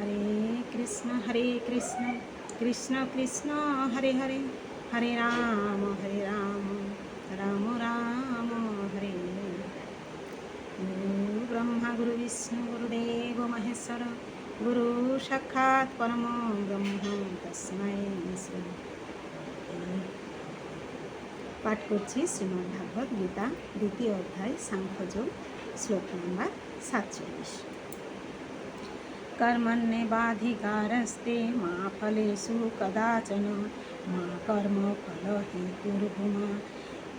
হরে কৃষ্ণ হরে কৃষ্ণ কৃষ্ণ কৃষ্ণ, হরে হরে হরে রাম হরে রাম রাম রাম, হরে গুরু ব্রহ্মা, গুরু বিষ্ণু গুরুদেব মহেশ্বর, গুরু সাক্ষাৎ পরম ব্রহ্ম, তস্মৈ পাঠ করছি শ্রীমদ্ ভাগবত গীতা, দ্বিতীয় অধ্যায় সাংখ্যযোগ শ্লোক নম্বর সাতচল্লিশ। कर्मण्येवाधिकारस्ते मा फलेषु कदाचन मा कर्मफलहेतुर्भुमा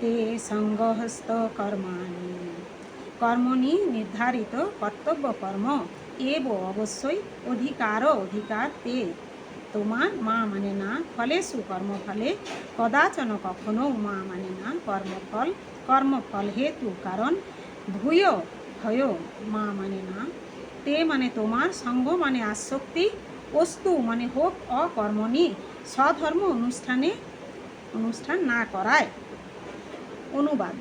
তে সঙ্গহস্ত কর্মাণি কর্মণি নির্ধারিত কর্তব্য কর্ম এব অবশ্যই অধিকার অধিকার তে তোমার মা মানে না ফলেষু কর্মফলে কদাচন কখনো মা মানে না কর্মফল কর্মফল হেতু কারণ ভূয় ভয় মা মানে না তে মানে তোমার সঙ্গ মানে আসক্তি, বস্তু মানে হোক অকর্মণি, স্বধর্ম অনুষ্ঠানে অনুষ্ঠান না করায়। অনুবাদ।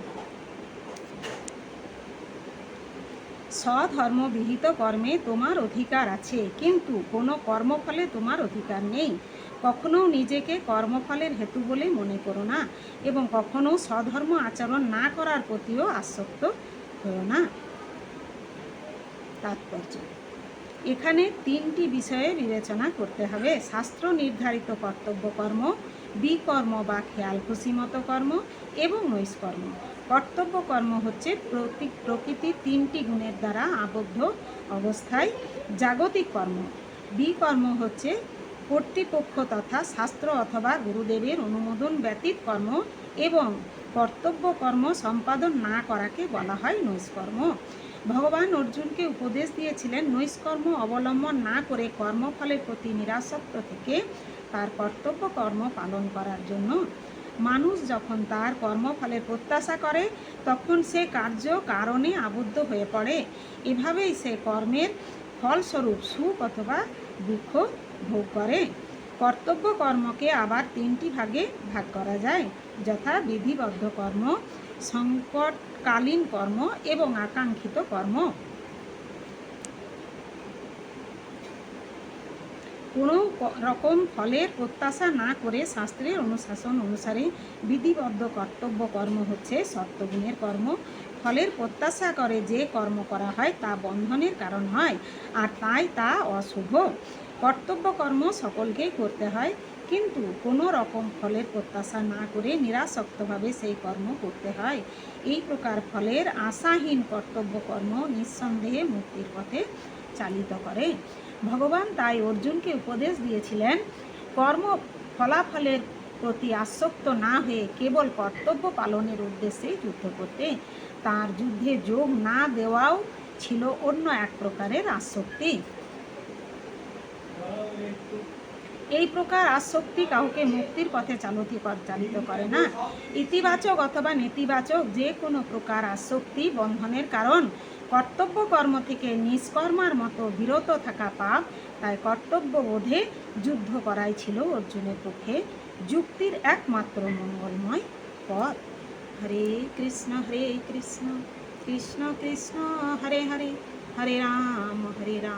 স্বধর্মবিহিত কর্মে তোমার অধিকার আছে, কিন্তু কোনো কর্মফলে তোমার অধিকার নেই। কখনো নিজেকে কর্মফলের হেতু বলে মনে করো না, এবং কখনো স্বধর্ম আচরণ না করার প্রতিও আসক্ত হও না। তাৎপর্য। এখানে তিনটি বিষয়ে বিবেচনা করতে হবে। শাস্ত্র নির্ধারিত কর্তব্য কর্ম, বিকর্ম বা খেয়াল খুশিমতো কর্ম এবং নৈষ্কর্ম। কর্তব্য কর্ম হচ্ছে প্রকৃতির তিনটি গুণের দ্বারা আবদ্ধ অবস্থায় জাগতিক কর্ম। বিকর্ম হচ্ছে কর্তৃপক্ষ তথা শাস্ত্র অথবা গুরুদেবের অনুমোদন ব্যতীত কর্ম এবং কর্তব্য কর্ম সম্পাদন না করাকে বলা হয় নৈষ্কর্ম। ভগবান অর্জুনকে উপদেশ দিয়েছিলেন, নৈষ্কর্ম অবলম্বন না করে কর্মফলের প্রতি নিরাসক্ত থেকে তার কর্তব্য কর্ম পালন করার জন্য। মানুষ যখন তার কর্মফলের প্রত্যাশা করে, তখন সে কার্য কারণে আবদ্ধ হয়ে পড়ে। এভাবেই সে কর্মের ফলস্বরূপ সুখ অথবা দুঃখ ভোগ করে। কর্তব্য কর্মকে আবার তিনটি ভাগে ভাগ করা যায়। যথা বিধিবদ্ধ কর্ম, সংকটকালীন কর্ম এবং আকাঙ্ক্ষিত কর্ম। কোনো রকম ফলের প্রত্যাশা না করে শাস্ত্রের অনুশাসন অনুসারে বিধিবদ্ধ কর্তব্য কর্ম হচ্ছে সত্যগুণের কর্ম। ফলের প্রত্যাশা করে যে কর্ম করা হয় তা বন্ধনের কারণ হয়, আর তাই তা অশুভ। কর্তব্য কর্ম সকলকেই করতে হয়, কিন্তু কোনো রকম ফলের প্রত্যাশা না করে নিরাসক্তভাবে সেই কর্ম করতে হয়। এই প্রকার ফলের আশাহীন কর্তব্য কর্ম নিঃসন্দেহে মুক্তির পথে চালিত করে। ভগবান তাই অর্জুনকে উপদেশ দিয়েছিলেন, কর্ম ফলাফলের প্রতি আসক্ত না হয়ে কেবল কর্তব্য পালনের উদ্দেশ্যে যুদ্ধ করতে। তার যুদ্ধে যোগ না দেওয়াও ছিল অন্য এক প্রকারের আসক্তি। এই প্রকার আসক্তি কাউকে মুক্তির পথে চালতি কর- চালিত করে না। ইতিবাচক অথবা নেতিবাচক যে কোনো প্রকার আসক্তি বন্ধনের কারণ। কর্তব্য কর্ম থেকে নিষ্কর্মার মতো বিরত থাকা পাপ, তাই কর্তব্য বোধে যুদ্ধ করাই ছিল অর্জুনের পক্ষে যুক্তির একমাত্র মঙ্গলময় পথ। হরে কৃষ্ণ হরে কৃষ্ণ কৃষ্ণ কৃষ্ণ, হরে হরে হরে রাম হরে রাম।